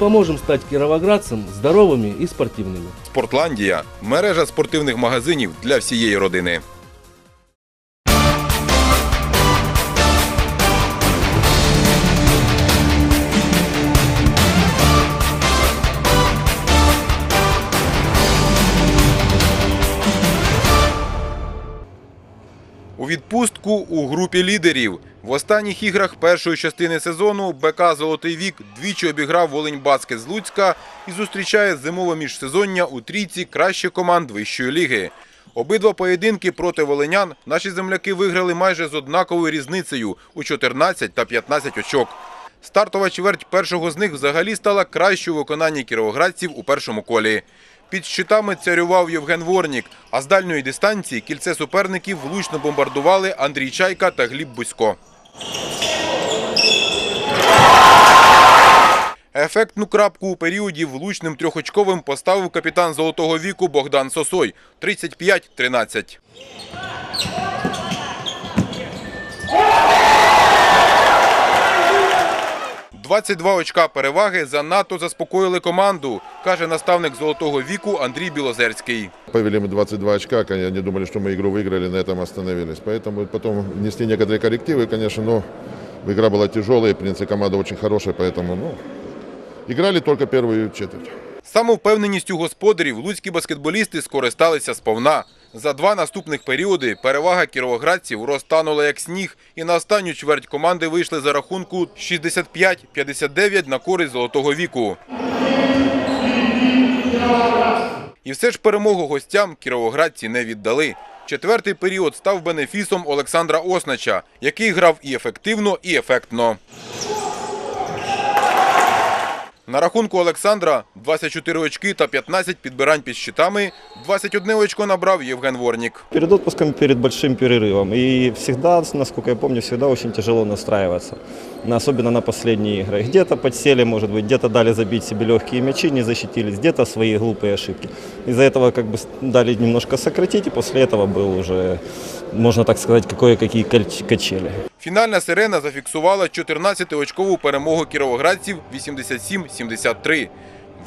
Поможем стать кировоградцам здоровыми и спортивными. Спортландія мережа спортивних магазинів для всієї родини. У відпустку у групі лідерів. В останніх іграх першої частини сезону БК Золотий вік двічі обіграв Волинь Баскет з Луцька і зустрічає зимове міжсезоння у трійці кращих команд вищої ліги. Обидва поєдинки проти волинян наші земляки виграли майже з однаковою різницею у 14 та 15 очок. Стартова чверть першого з них взагалі стала кращою у виконанні кіровоградців у першому колі. Під щитами царював Євген Ворнік, а з дальньої дистанції кільце суперників влучно бомбардували Андрій Чайка та Гліб Бусько. Ефектну крапку у періоді влучним трьохочковим поставив капітан золотого віку Богдан Сосой 35-13. «22 очка переваги занадто заспокоїли команду, каже наставник золотого віку Андрій Білозерський. Повели мы 22 очка, кон- они думали, что мы игру выиграли, на этом остановились. Поэтому потом внесли некоторые коррективы, конечно, но игра была тяжелая, в принципе, команда очень хорошая, поэтому, ну, играли только первую четверть. Самовпевненістю господарів луцькі баскетболісти скористалися сповна. За два наступних періоди перевага кіровоградців розтанула як сніг, і на останню чверть команди вийшли за рахунку 65-59 на користь золотого віку. І все ж перемогу гостям кіровоградці не віддали. Четвертий період став бенефісом Олександра Оснача, який грав і ефективно, і ефектно. На рахунку Олександра 24 очки та 15 підбирань під щитами. 21 очко набрав Євген Ворнік. Перед отпуском, перед большим перерывом. И всегда, насколько я помню, всегда очень тяжело настраиваться На- Особенно на последние игры. Где-то подсели, может быть, где-то дали забить себе легкие мячи, не защитились, где-то свои глупые ошибки. Из-за этого как бы с- дали немножко сократить, и после этого был уже, можно так сказать, кое-какие кач- качели. Фінальна сирена зафіксувала 14-очкову перемогу кіровоградців 87-73.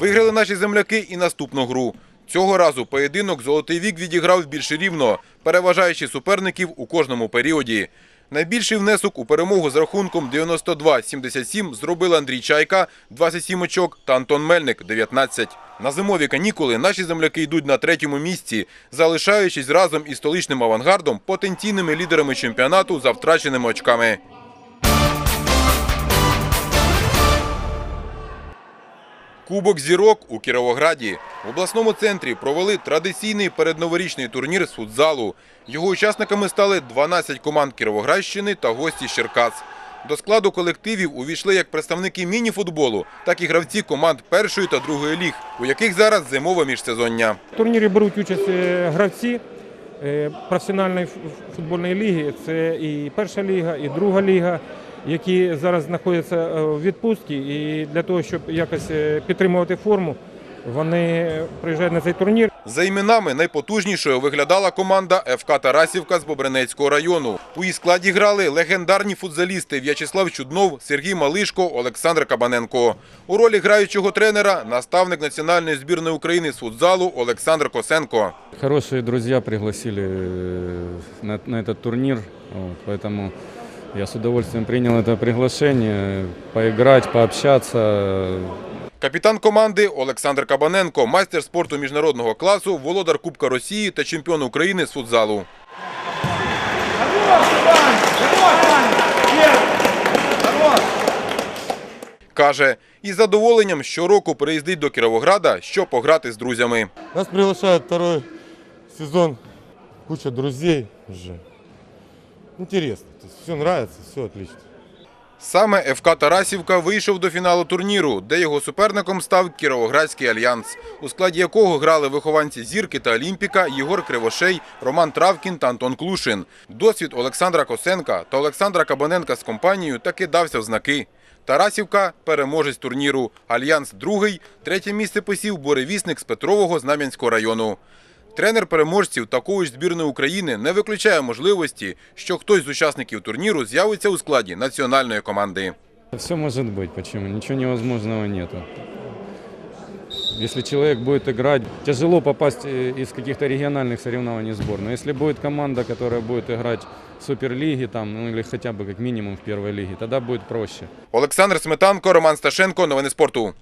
Виграли наші земляки і наступну гру. Цього разу поєдинок «Золотий вік» відіграв більш рівно, переважаючи суперників у кожному періоді. Найбільший внесок у перемогу з рахунком 92-77 зробили Андрій Чайка – 27 очок та Антон Мельник – 19. На зимові канікули наші земляки йдуть на третьому місці, залишаючись разом із столичним авангардом потенційними лідерами чемпіонату за втраченими очками. Кубок зірок у Кіровограді. В обласному центрі провели традиційний передноворічний турнір з футзалу. Його учасниками стали 12 команд Кіровоградщини та гості з Черкас. До складу колективів увійшли як представники міні-футболу, так і гравці команд першої та другої ліг, у яких зараз зимове міжсезоння. В турнірі беруть участь е, гравці е, професіональної футбольної ліги. Це і перша ліга, і друга ліга, які зараз знаходяться е, в відпустці. І для того, щоб якось е, підтримувати форму, вони приїжджають на цей турнір. За іменами найпотужнішою виглядала команда ФК Тарасівка з Бобринецького району. У її складі грали легендарні футзалісти В'ячеслав Чуднов, Сергій Малишко, Олександр Кабаненко. У ролі граючого тренера наставник національної збірної України з футзалу Олександр Косенко. Хорошие друзья пригласили э, на, на этот турнир, вот, поэтому я с удовольствием принял это приглашение, поиграть, пообщаться. Капітан команди Олександр Кабаненко, майстер спорту міжнародного класу, володар Кубка Росії та чемпіон України з футзалу. Каже, із задоволенням щороку приїздить до Кіровограда, щоб пограти з друзями. Нас приглашают второй сезон. Куча друзей уже. Интересно. Все нравится, все отлично. Саме ФК Тарасівка вийшов до фіналу турніру, де його суперником став Кіровоградський альянс, у складі якого грали вихованці Зірки та Олімпіка Єгор Кривошей, Роман Травкін та Антон Клушин. Досвід Олександра Косенка та Олександра Кабаненка з компанією таки дався в знаки. Тарасівка – переможець турніру, Альянс – другий, третє місце посів буревісник з Петрового Знам'янського району. Тренер переможців такої ж збірної України не виключає можливості, що хтось з учасників турніру з'явиться у складі національної команди. Все может быть, почему? Ничего невозможного нету. Если человек будет играть, тяжело попасть э, из каких-то региональных соревнований в сборную. Если будет команда, которая будет играть в суперлиге там, ну или хотя бы как минимум в первой лиге, тогда будет проще. Олександр Сметанко, Роман Сташенко. Новини спорту.